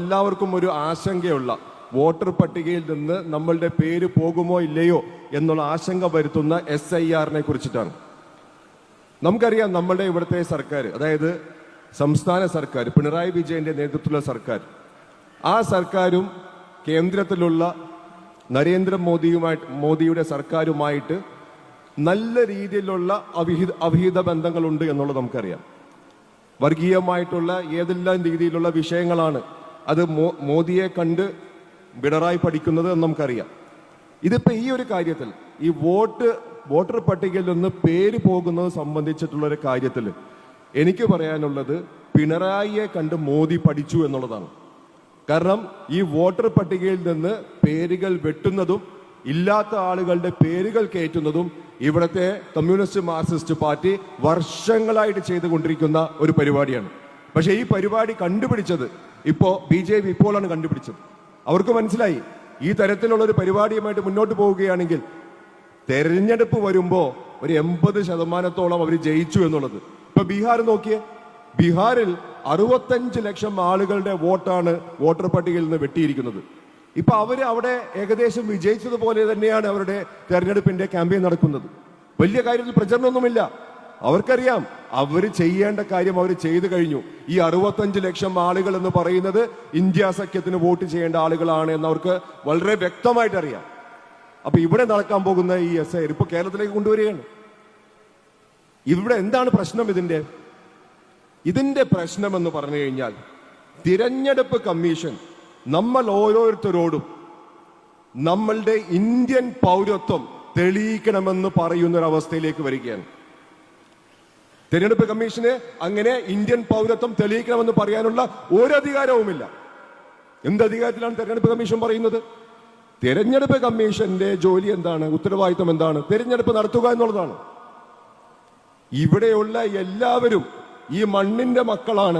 എല്ലാവർക്കും ഒരു ആശങ്കയുള്ള വോട്ടർ പട്ടികയിൽ നിന്ന് നമ്മളുടെ പേര് പോകുമോ ഇല്ലയോ എന്നുള്ള ആശങ്ക വരുത്തുന്ന എസ് ഐ ആറിനെ കുറിച്ചിട്ടാണ്. നമുക്കറിയാം നമ്മളുടെ ഇവിടുത്തെ സർക്കാർ അതായത് സംസ്ഥാന സർക്കാർ പിണറായി വിജയന്റെ നേതൃത്വത്തിലുള്ള സർക്കാർ. ആ സർക്കാരും കേന്ദ്രത്തിലുള്ള നരേന്ദ്രമോദിയുമായിട്ട് മോദിയുടെ സർക്കാരുമായിട്ട് നല്ല രീതിയിലുള്ള അവിഹിത അവിഹിത ബന്ധങ്ങളുണ്ട് എന്നുള്ളത് നമുക്കറിയാം. വർഗീയമായിട്ടുള്ള ഏതെല്ലാം രീതിയിലുള്ള വിഷയങ്ങളാണ് അത് മോദിയെ കണ്ട് ബിണറായി പഠിക്കുന്നത് എന്ന് നമുക്കറിയാം. ഇതിപ്പോ ഈ ഒരു കാര്യത്തിൽ ഈ വോട്ട് വോട്ടർ പട്ടികയിൽ നിന്ന് പേര് പോകുന്നത് സംബന്ധിച്ചിട്ടുള്ള ഒരു കാര്യത്തിൽ എനിക്ക് പറയാനുള്ളത് പിണറായിയെ കണ്ട് മോദി പഠിച്ചു എന്നുള്ളതാണ്. കാരണം ഈ വോട്ടർ പട്ടികയിൽ നിന്ന് പേരുകൾ വെട്ടുന്നതും ഇല്ലാത്ത ആളുകളുടെ പേരുകൾ കയറ്റുന്നതും ഇവിടുത്തെ കമ്മ്യൂണിസ്റ്റ് മാർക്സിസ്റ്റ് പാർട്ടി വർഷങ്ങളായിട്ട് ചെയ്തുകൊണ്ടിരിക്കുന്ന ഒരു പരിപാടിയാണ്. പക്ഷേ ഈ പരിപാടി കണ്ടുപിടിച്ചത് ഇപ്പോ ബി ജെ പി ഇപ്പോഴാണ് കണ്ടുപിടിച്ചത്. അവർക്ക് മനസ്സിലായി ഈ തരത്തിലുള്ള ഒരു പരിപാടിയുമായിട്ട് മുന്നോട്ട് പോവുകയാണെങ്കിൽ തെരഞ്ഞെടുപ്പ് വരുമ്പോൾ ഒരു എൺപത് ശതമാനത്തോളം അവർ ജയിച്ചു എന്നുള്ളത്. ഇപ്പൊ ബീഹാർ നോക്കിയേ ബീഹാറിൽ അറുപത്തഞ്ച് ലക്ഷം ആളുകളുടെ വോട്ടാണ് വോട്ടർ പട്ടികയിൽ നിന്ന് വെട്ടിയിരിക്കുന്നത്. ഇപ്പൊ അവർ അവിടെ ഏകദേശം വിജയിച്ചതുപോലെ തന്നെയാണ് അവരുടെ തെരഞ്ഞെടുപ്പിന്റെ ക്യാമ്പയിൻ നടക്കുന്നത്. വലിയ കാര്യത്തിൽ പ്രചരണമൊന്നുമില്ല. അവർക്കറിയാം അവർ ചെയ്യേണ്ട കാര്യം അവർ ചെയ്തു കഴിഞ്ഞു. ഈ അറുപത്തഞ്ച് ലക്ഷം ആളുകൾ എന്ന് പറയുന്നത് ഇന്ത്യ സഖ്യത്തിന് വോട്ട് ചെയ്യേണ്ട ആളുകളാണ് എന്ന് അവർക്ക് വളരെ വ്യക്തമായിട്ട് അറിയാം. അപ്പൊ ഇവിടെ നടക്കാൻ പോകുന്ന ഈ എസ് ഐ ഇപ്പൊ കേരളത്തിലേക്ക് കൊണ്ടുവരികയാണ്. ഇവിടെ എന്താണ് പ്രശ്നം ഇതിന്റെ? ഇതിന്റെ പ്രശ്നം എന്ന് പറഞ്ഞു കഴിഞ്ഞാൽ തിരഞ്ഞെടുപ്പ് കമ്മീഷൻ നമ്മൾ ഓരോരുത്തരോടും നമ്മളുടെ ഇന്ത്യൻ പൗരത്വം തെളിയിക്കണമെന്ന് പറയുന്ന ഒരു അവസ്ഥയിലേക്ക് വരികയാണ്. തിരഞ്ഞെടുപ്പ് കമ്മീഷന് അങ്ങനെ ഇന്ത്യൻ പൗരത്വം തെളിയിക്കണമെന്ന് പറയാനുള്ള ഒരു അധികാരവുമില്ല എന്ത് അധികാരത്തിലാണ് തെരഞ്ഞെടുപ്പ് കമ്മീഷൻ പറയുന്നത്? തെരഞ്ഞെടുപ്പ് കമ്മീഷന്റെ ജോലി എന്താണ്? ഉത്തരവാദിത്വം എന്താണ്? തെരഞ്ഞെടുപ്പ് നടത്തുക എന്നുള്ളതാണ്. ഇവിടെയുള്ള എല്ലാവരും ഈ മണ്ണിന്റെ മക്കളാണ്.